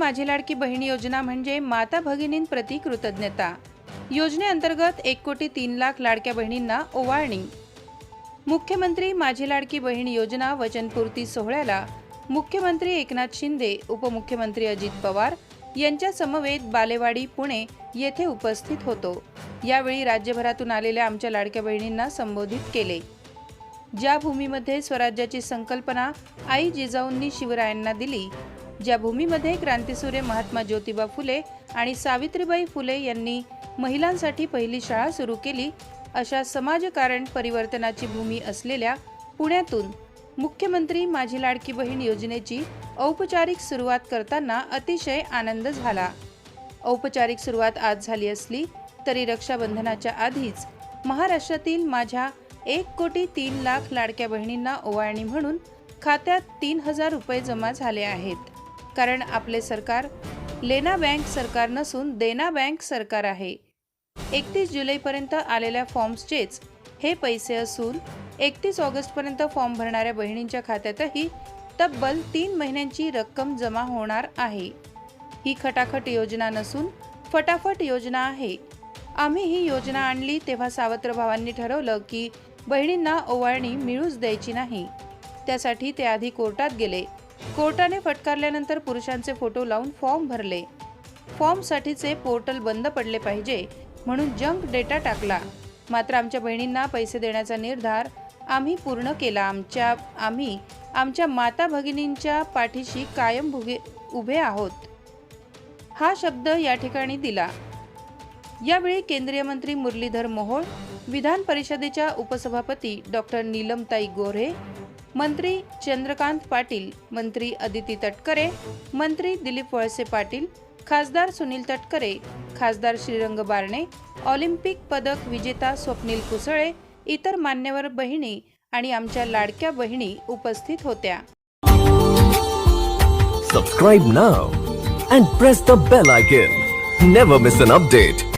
माझी लाडकी बहीण योजना म्हणजे माता भगिनींप्रती कृतज्ञता. योजनेअंतर्गत एक कोटी तीन लाख लाडक्या बहिणींना ओवाळणी. मुख्यमंत्री माझी लाडकी बहीण योजना वचनपूर्ती सोहळ्याला मुख्यमंत्री एकनाथ शिंदे उपमुख्यमंत्री अजित पवार यांच्या समवेत बालेवाडी पुणे येथे उपस्थित होतो. यावेळी राज्यभरातून आलेल्या आमच्या लाडक्या बहिणींना संबोधित केले. ज्या भूमीमध्ये स्वराज्याची संकल्पना आई जिजाऊंनी शिवरायांना दिली ज्या भूमीमध्ये क्रांतीसूर्य महात्मा ज्योतिबा फुले आणि सावित्रीबाई फुले यांनी महिलांसाठी पहिली शाळा सुरू केली अशा समाजकारण परिवर्तनाची भूमी असलेल्या पुण्यातून मुख्यमंत्री माझी लाडकी बहीण योजनेची औपचारिक सुरुवात करताना अतिशय आनंद झाला. औपचारिक सुरुवात आज झाली असली तरी रक्षाबंधनाच्या आधीच महाराष्ट्रातील माझ्या एक कोटी तीन लाख लाडक्या बहिणींना ओवाळणी म्हणून खात्यात तीन हजार रुपये जमा झाले आहेत. कारण आपले सरकार लेना बँक सरकार नसून देना बँक सरकार आहे. एकतीस जुलैपर्यंत आलेल्या फॉर्म्सचेच हे पैसे असून एकतीस ऑगस्टपर्यंत फॉर्म भरणाऱ्या बहिणींच्या खात्यातही तब्बल तीन महिन्यांची रक्कम जमा होणार आहे. ही खटाखट योजना नसून फटाफट योजना आहे. आम्ही ही योजना आणली तेव्हा सावत्र भावांनी ठरवलं की बहिणींना ओवाळणी मिळूच द्यायची नाही. त्यासाठी ते आधी कोर्टात गेले. कोर्टाने फटकारल्यानंतर पुरुषांचे फोटो लावून फॉर्म भरले. फॉर्मसाठीचे पोर्टल बंद पडले पाहिजे म्हणून जंक डेटा टाकला. मात्र आमच्या बहिणींना पैसे देण्याचा निर्धार आम्ही पूर्ण केला. आमच्या आम्ही आमच्या माता भगिनींच्या पाठीशी कायम भुगे उभे आहोत. हा शब्द या ठिकाणी दिला. यावेळी केंद्रीय मंत्री मुरलीधर मोहोळ विधान परिषदेच्या उपसभापती डॉक्टर नीलमताई गोऱ्हे मंत्री चंद्रकांत पाटील मंत्री अदिती तटकरे मंत्री दिलीप वळसे पाटील खासदार सुनील तटकरे खासदार श्रीरंग बारणे ऑलिम्पिक पदक विजेता स्वप्नील कुसळे इतर मान्यवर बहिणी आणि आमच्या लाडक्या बहिणी उपस्थित होत्या. Subscribe now and press the bell icon never miss an update